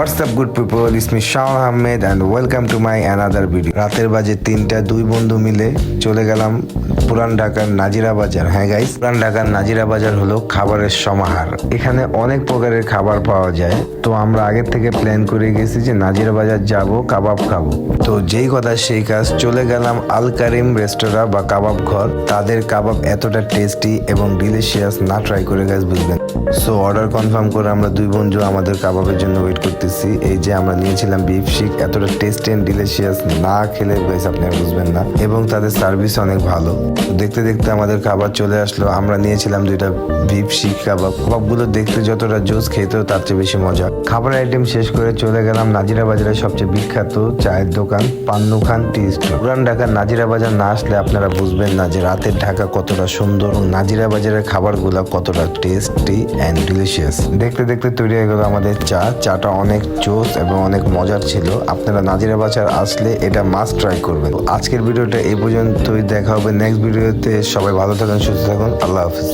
What's up good people is me Shah Ahmed and welcome to my another video রাতের বাজে তিনটা, দুই বন্ধু মিলে চলে গেলাম পুরান ঢাকার নাজিরা বাজার। হ্যাঁ গাইস পুরান ঢাকার নাজিরা বাজার হলো খাবারের সমাহার। এখানে অনেক প্রকারের খাবার পাওয়া যায়। তো আমরা আগের থেকে প্ল্যান করে গেছি যে নাজিরা বাজার যাব, কাবাব খাব। তো যেই কথা সেই কাজ, চলে গেলাম আল কারিম রেস্তোরাঁ বা কাবাব ঘর। তাদের কাবাব এতটা টেস্টি এবং ডিলিশিয়াস না ট্রাই করে গাছ বুঝবেন। সো অর্ডার কনফার্ম করে আমরা দুই বন্ধু আমাদের কাবাবের জন্য ওয়েট করতেছি। এই যে আমরা নিয়েছিলাম বিফ শিক এতটা টেস্ট অ্যান্ড ডিলিশিয়াস না খেলে গাইস আপনি বুঝবেন না। এবং তাদের সার্ভিস অনেক ভালো। দেখতে দেখতে আমাদের খাবার চলে আসলো। আমরা নিয়েছিলাম দুইটা বিফ শিক কাবাব কাবাবগুলো দেখতে যতটা জোস খেতেও তার চেয়ে বেশি মজা। খাবার আইটেম শেষ করে চলে গেলাম নাজিরা বাজারের সবচেয়ে বিখ্যাত চায়ের দোকান পান্নু খান টি স্টোর পুরান ঢাকার নাজিরা বাজার না আসলে আপনারা বুঝবেন না যে রাতের ঢাকা কতটা সুন্দর নাজিরা বাজারের খাবারগুলো কতটা টেস্টি অ্যান্ড ডিলিশিয়াস দেখতে দেখতে তৈরি হয়ে গেল আমাদের চা। চাটা অনেক জোস এবং অনেক মজার ছিল। আপনারা নাজিরা বাজার আসলে এটা মাস্ট ট্রাই করবেন। আজকের ভিডিওটা এই পর্যন্তই। দেখা হবে নেক্সট ভিডিওতে সবাই ভালো থাকেন, সুস্থ থাকুন। আল্লাহ হাফিজ।